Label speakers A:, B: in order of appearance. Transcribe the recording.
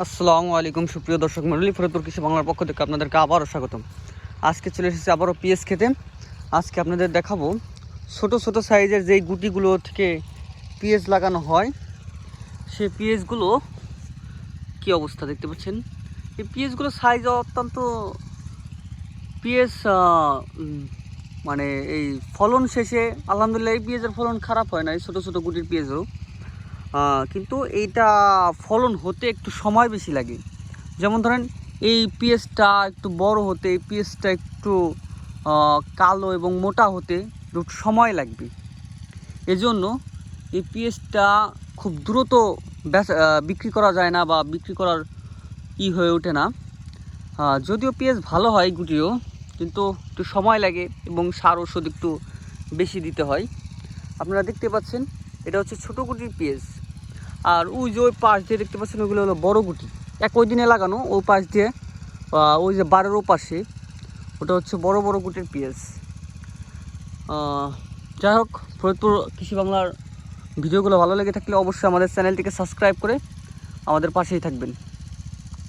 A: আসসালামু আলাইকুম, সুপ্রিয় দর্শক মন্ডলী ফরিদপুর কৃষি বাংলার পক্ষ থেকে আপনাদেরকে আবারও স্বাগতম। আজকে চলে এসেছি আবারও পিএস খেতে আজকে আপনাদের দেখাবো ছোট ছোট সাইজের যেই গুটিগুলো থেকে পিএস লাগানো হয়, সেই পিএসগুলো কি অবস্থা দেখতে পাচ্ছেন? এই পিএসগুলো সাইজ অত্যন্ত পিএস মানে এই ফলন শেষে, আলহামদুলিল্লাহ এই পিএসের ফলন খারাপ হয় না, এই ছোটো ছোটো গুটির পিএসও কিন্তু এইটা ফলন হতে একটু সময় বেশি লাগে। যেমন ধরেন, এই পিএসটা একটু বড় হতে, এই পিএসটা একটু কালো এবং মোটা হতে একটু সময় লাগবে। এজন্য এই পিএসটা খুব দ্রুত বিক্রি করা যায় না বা বিক্রি করার ই হয়ে ওঠে না। যদিও পিএস ভালো হয় গুটিও, কিন্তু একটু সময় লাগে এবং সার ওষুধ একটু বেশি দিতে হয়। আপনারা দেখতে পাচ্ছেন এটা হচ্ছে ছোটো গুটির পিএস আর ওই যে ওই পাশ দিয়ে দেখতে পাচ্ছেন, ওইগুলো হলো বড় গুটি। এক ওই দিনে লাগানো ওই পাশ দিয়ে ওই যে বারের পাশে ওটা হচ্ছে বড় বড় গুটির পিএস যাই হোক, ফরিদপুর কৃষি বাংলার ভিডিওগুলো ভালো লেগে থাকলে অবশ্যই আমাদের চ্যানেলটিকে সাবস্ক্রাইব করে আমাদের পাশেই থাকবেন।